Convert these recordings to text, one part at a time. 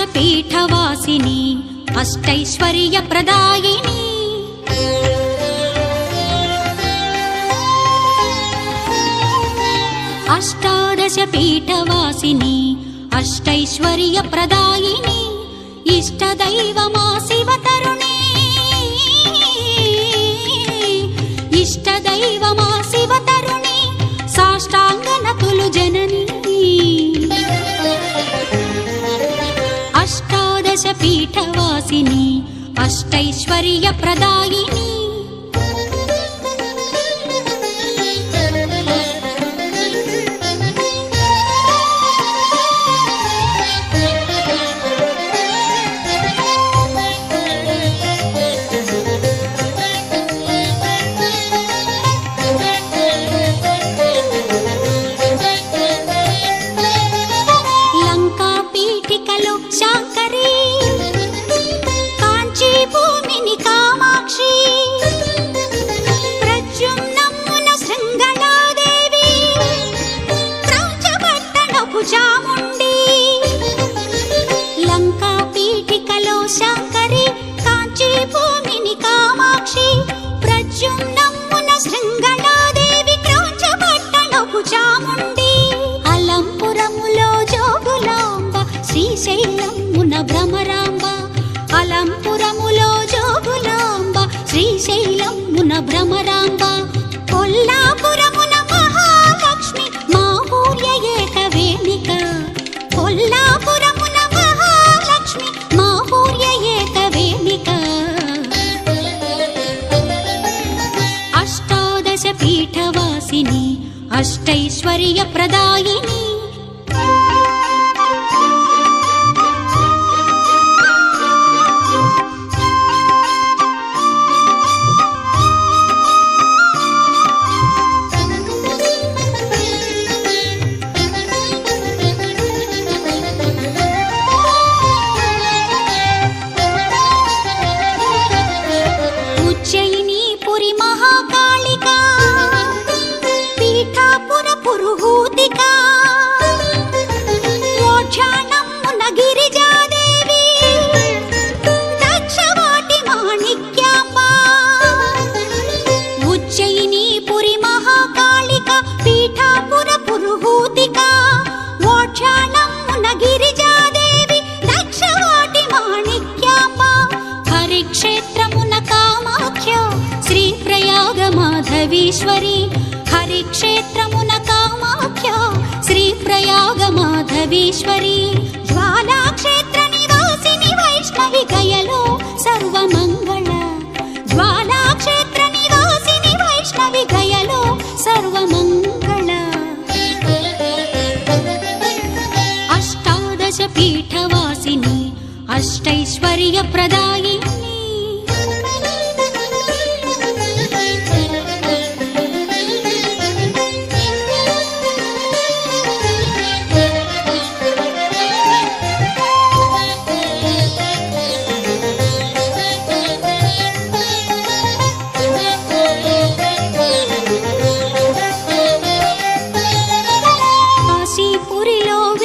పంచపీఠవాసిని అష్టైశ్వర్య ప్రదాయిని అష్టాదశ పీఠవాసిని అష్టైశ్వర్య ప్రదాయిని ఇష్టదైవమా పీఠవాసిని అష్టైశ్వర్య చాముండి లంకా పీఠికలో శాంకరి కాంచీ భూమిని కామాక్షి. ప్రద్యుమ్నమ్మున శృంగళాదేవి క్రౌంచపట్టణపు చాముండి. అలంపురములో జోగులాంబ శ్రీశైలమున భ్రమరాంబ. అలంపురములో జోగులాంబ శ్రీశైలమున భ్రమరాంబ. కొల్లాపురం అష్టైశ్వర్య హరిక్షేత్రమున కామాఖ్య శ్రీ ప్రయాగ మాధవీశ్వరి హరిక్షేత్రమున కామాఖ్య శ్రీ ప్రయాగ మాధవీశ్వరి జ్వాలాక్షేత్ర నివాసిని వైష్ణవి గయలో సర్వమంగళ. జ్వాలాక్షేత్ర నివాసిని వైష్ణవి గయలో సర్వమంగళ. అష్టాదశ పీఠవాసిని అష్టైశ్వర్య ప్రదా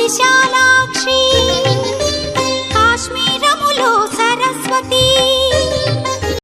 విశాలాక్షి కాశ్మీరములో సరస్వతి.